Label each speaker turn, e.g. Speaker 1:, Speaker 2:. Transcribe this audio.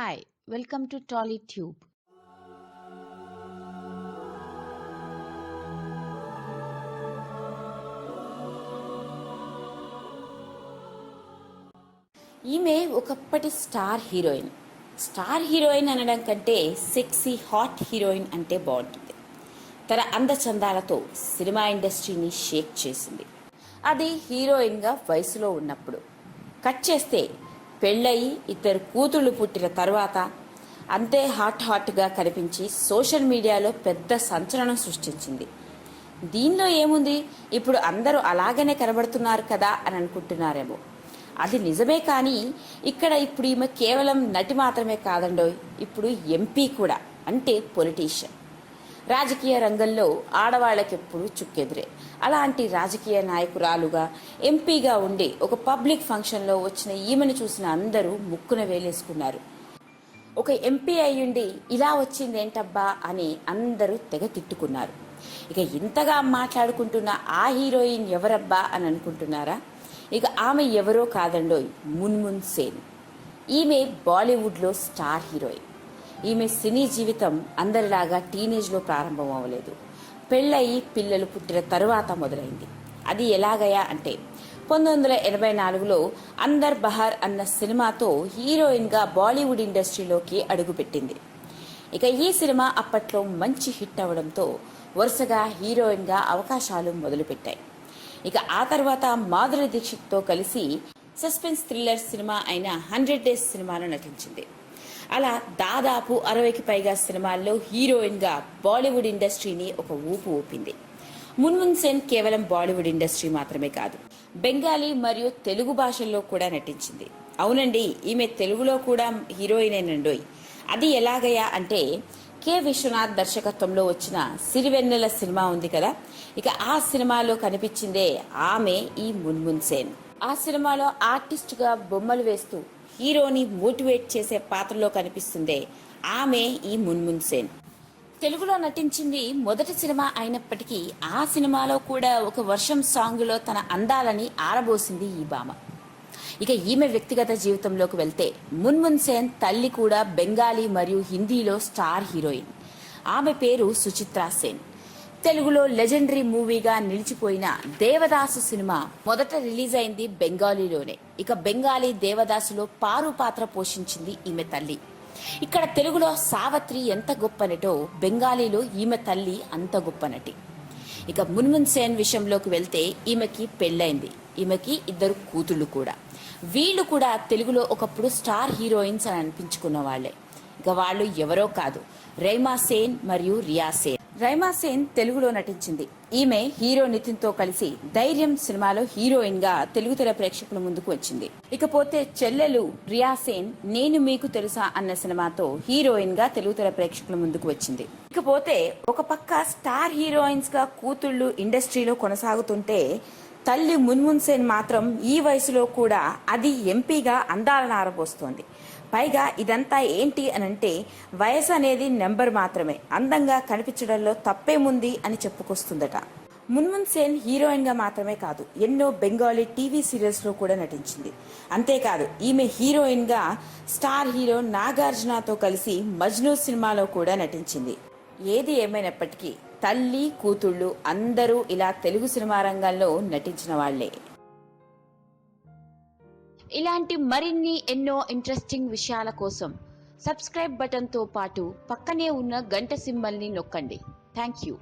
Speaker 1: Hi, welcome to TollyTube.
Speaker 2: ఈమె ఒకప్పటి star heroine. Star heroine అనడం కంటే సెక్సీ హాట్ హీరోయిన్ అంటే బాగుంటుంది. తన అందచందాలతో సినిమా ఇండస్ట్రీని షేక్ చేసింది. అది హీరోయిన్గా వయసులో ఉన్నప్పుడు. కట్ చేస్తే పెళ్ళయి ఇద్దరు కూతుళ్ళు పుట్టిన తర్వాత అంతే హాట్ హాట్గా కనిపించి సోషల్ మీడియాలో పెద్ద సంచలనం సృష్టించింది. దీనిలో ఏముంది? ఇప్పుడు అందరూ అలాగనే కనబడుతున్నారు కదా అని అనుకుంటున్నారేమో. అది నిజమే కానీ ఇక్కడ ఇప్పుడు ఈమె కేవలం నటి మాత్రమే కాదండో ఇప్పుడు ఎంపీ కూడా అంటే పొలిటీషియన్. రాజకీయ రంగంలో ఆడవాళ్ళకెప్పుడు చుక్కెదురే. అలాంటి రాజకీయ నాయకురాలుగా ఎంపీగా ఉండి ఒక పబ్లిక్ ఫంక్షన్లో వచ్చిన ఈమెను చూసిన అందరూ ముక్కున వేలేసుకున్నారు. ఒక ఎంపీ అయ్యుండి ఇలా వచ్చింది ఏంటబ్బా అని అందరూ తెగ తిట్టుకున్నారు. ఇక ఇంతగా మాట్లాడుకుంటున్న ఆ హీరోయిన్ ఎవరబ్బా అని అనుకుంటున్నారా? ఇక ఆమె ఎవరో కాదండోయ్ మున్మున్ సేన్. ఈమె బాలీవుడ్లో స్టార్ హీరోయిన్. ఈమె సినీ జీవితం అందరిలాగా టీనేజ్లో ప్రారంభం అవ్వలేదు. పెళ్ళయి పిల్లలు పుట్టిన తరువాత మొదలైంది. అది ఎలాగయా అంటే పంతొమ్మిది వందల ఎనభై నాలుగులో అందర్ బహార్ అన్న సినిమాతో హీరోయిన్గా బాలీవుడ్ ఇండస్ట్రీలోకి అడుగుపెట్టింది. ఇక ఈ సినిమా అప్పట్లో మంచి హిట్ అవడంతో వరుసగా హీరోయిన్గా అవకాశాలు మొదలుపెట్టాయి. ఇక ఆ తర్వాత మాధురి దీక్షిత్తో కలిసి సస్పెన్స్ థ్రిల్లర్ సినిమా అయిన హండ్రెడ్ డేస్ సినిమాలో నటించింది. అలా దాదాపు అరవైకి పైగా సినిమాల్లో హీరోయిన్గా బాలీవుడ్ ఇండస్ట్రీని ఒక ఊపు ఊపింది. మున్మున్ సేన్ కేవలం బాలీవుడ్ ఇండస్ట్రీ మాత్రమే కాదు బెంగాలీ మరియు తెలుగు భాషల్లో కూడా నటించింది. అవునండి ఈమె తెలుగులో కూడా హీరోయిన్ అయినండోయ్. అది ఎలాగయా అంటే కె. విశ్వనాథ్ దర్శకత్వంలో వచ్చిన సిరివెన్నెల సినిమా ఉంది కదా ఇక ఆ సినిమాలో కనిపించిందే ఆమె ఈ మున్మున్ సేన్. ఆ సినిమాలో ఆర్టిస్ట్గా బొమ్మలు వేస్తూ హీరోని మోటివేట్ చేసే పాత్రలో కనిపిస్తుంది. ఆమె ఈ మున్మున్ సేన్. తెలుగులో నటించింది మొదటి సినిమా అయినప్పటికీ ఆ సినిమాలో కూడా ఒక వర్షం సాంగ్లో తన అందాలని ఆరబోసింది ఈ భామ. ఇక ఈమె వ్యక్తిగత జీవితంలోకి వెళ్తే మున్మున్ సేన్ తల్లి కూడా బెంగాలీ మరియు హిందీలో స్టార్ హీరోయిన్. ఆమె పేరు సుచిత్రా సేన్. తెలుగులో లెజెండరీ మూవీగా నిలిచిపోయిన దేవదాసు సినిమా మొదట రిలీజ్ అయింది బెంగాలీలోనే. ఇక బెంగాలీ దేవదాసులో పారు పాత్ర పోషించింది ఈమె తల్లి. ఇక్కడ తెలుగులో సావత్రి ఎంత గొప్ప నటో బెంగాలీలో ఈమె తల్లి అంత గొప్ప నటి. ఇక మున్మున్ సేన్ విషయంలోకి వెళ్తే ఈమెకి పెళ్ళైంది. ఈమెకి ఇద్దరు కూతుళ్ళు కూడా. వీళ్ళు కూడా తెలుగులో ఒకప్పుడు స్టార్ హీరోయిన్స్ అని అనిపించుకున్న వాళ్ళే ఇక వాళ్ళు ఎవరో కాదు. రైమా సేన్ మరియు రియా సేన్. రైమా సేన్ తెలుగులో నటించింది. ఈమె హీరో నితిన్తో కలిసి ధైర్యం సినిమాలో హీరోయిన్గా తెలుగు తెర ప్రేక్షకుల ముందుకు వచ్చింది. ఇకపోతే చెల్లెలు రియా సేన్ నేను మీకు తెలుసా అన్న సినిమాతో హీరోయిన్గా తెలుగు తెర ప్రేక్షకుల ముందుకు వచ్చింది. ఇకపోతే ఒక పక్క స్టార్ హీరోయిన్స్గా కూతుళ్ళు ఇండస్ట్రీలో కొనసాగుతుంటే తల్లి మున్మున్ సేన్ మాత్రం ఈ వయసులో కూడా అది ఎంపీగా అందాల నారపోస్తోంది పైగా ఇదంతా ఏంటి అని అంటే వయసు అనేది నెంబర్ మాత్రమే. అందంగా కనిపించడంలో తప్పేముంది అని చెప్పుకొస్తుందట. మున్మున్ సేన్ హీరోయిన్గా మాత్రమే కాదు ఎన్నో బెంగాలీ టీవీ సీరియల్స్లో కూడా నటించింది. అంతేకాదు ఈమె హీరోయిన్గా స్టార్ హీరో నాగార్జునతో కలిసి మజ్ను సినిమాలో కూడా నటించింది. ఏది ఏమైనప్పటికీ తల్లి కూతుళ్ళు అందరూ ఇలా తెలుగు సినిమా రంగంలో నటించిన వాళ్ళే
Speaker 1: ఇలాంటి మరిన్ని ఎన్నో ఇంట్రెస్టింగ్ విషయాల కోసం సబ్స్క్రైబ్ బటన్తో పాటు పక్కనే ఉన్న గంట సింబల్ని నొక్కండి. Thank you